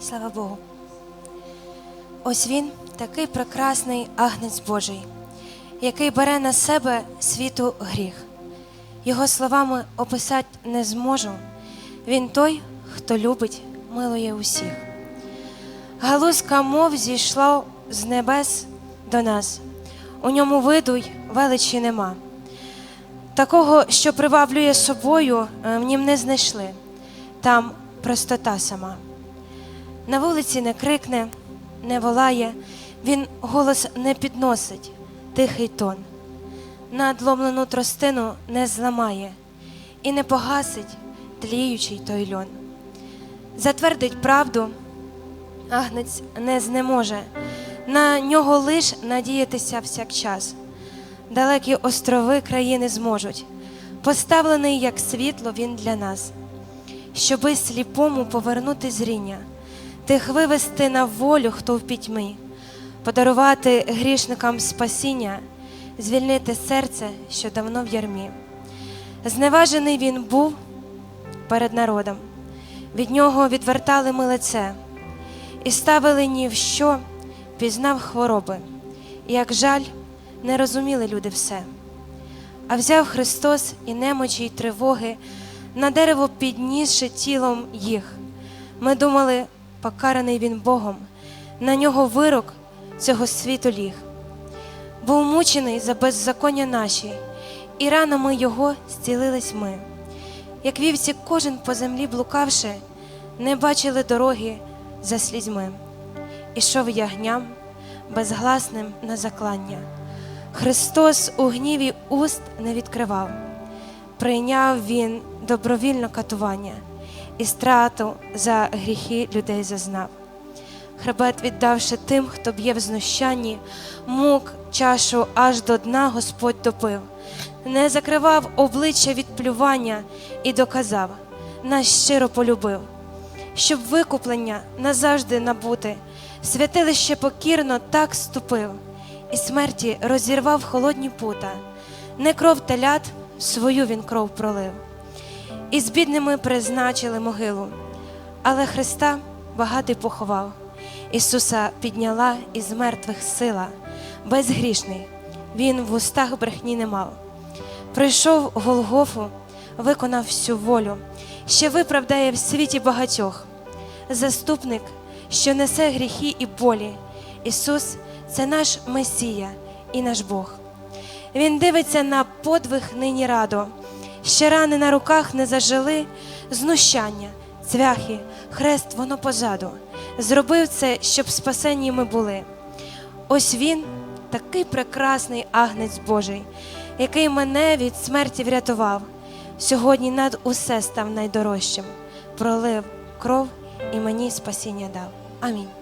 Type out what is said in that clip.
Слава Богу. Ось він такий прекрасний агнець Божий, який бере на себе світу гріх. Його словами описати не зможу. Він той, хто любить, милує усіх. Галузка мов зійшла з небес до нас. У ньому виду й величі нема. Такого, що приваблює собою, е, в нім не знайшли. Там простота сама. На вулиці не крикне, не волає, він голос не підносить, тихий тон. Надломлену тростину не зламає і не погасить тліючий той льон. Затвердить правду, агнець не знеможе, на нього лиш надіятися всякчас. Далекі острови країни зможуть, поставлений як світло він для нас, щоби сліпому повернути зріння, тих вивести на волю, хто в пітьмі, подарувати грішникам спасіння, звільнити серце, що давно в ярмі. Зневажений він був перед народом, від нього відвертали ми лице і ставили ні в що, пізнав хвороби, і як жаль, не розуміли люди все. А взяв Христос і немочі, й тривоги, на дерево піднісши тілом їх. Ми думали, покараний він Богом, на нього вирок цього світу ліг. Був мучений за беззаконня наші, і ранами його зцілились ми. Як вівці, кожен по землі блукавши, не бачили дороги за слізьми. Ішов ягням безгласним на заклання. Христос у гніві уст не відкривав, прийняв він добровільно катування і страту за гріхи людей зазнав. Хребет віддавши тим, хто б'є в знущанні, мук чашу аж до дна Господь допив, не закривав обличчя від плювання і доказав, нас щиро полюбив, щоб викуплення назавжди набути, святилище покірно так ступив, і смерті розірвав холодні пута, не кров телят, свою він кров пролив. І з бідними призначили могилу, але Христа багатий поховав. Ісуса підняла із мертвих сила, безгрішний, Він в устах брехні не мав. Прийшов Голгофу, виконав всю волю, ще виправдає в світі багатьох. Заступник, що несе гріхи і болі. Ісус це наш Месія і наш Бог. Він дивиться на подвиг нині радо, ще рани на руках не зажили, знущання, цвяхи, хрест воно позаду. Зробив це, щоб спасенні ми були. Ось він, такий прекрасний агнець Божий, який мене від смерті врятував. Сьогодні над усе став найдорожчим, пролив кров і мені спасіння дав. Амінь.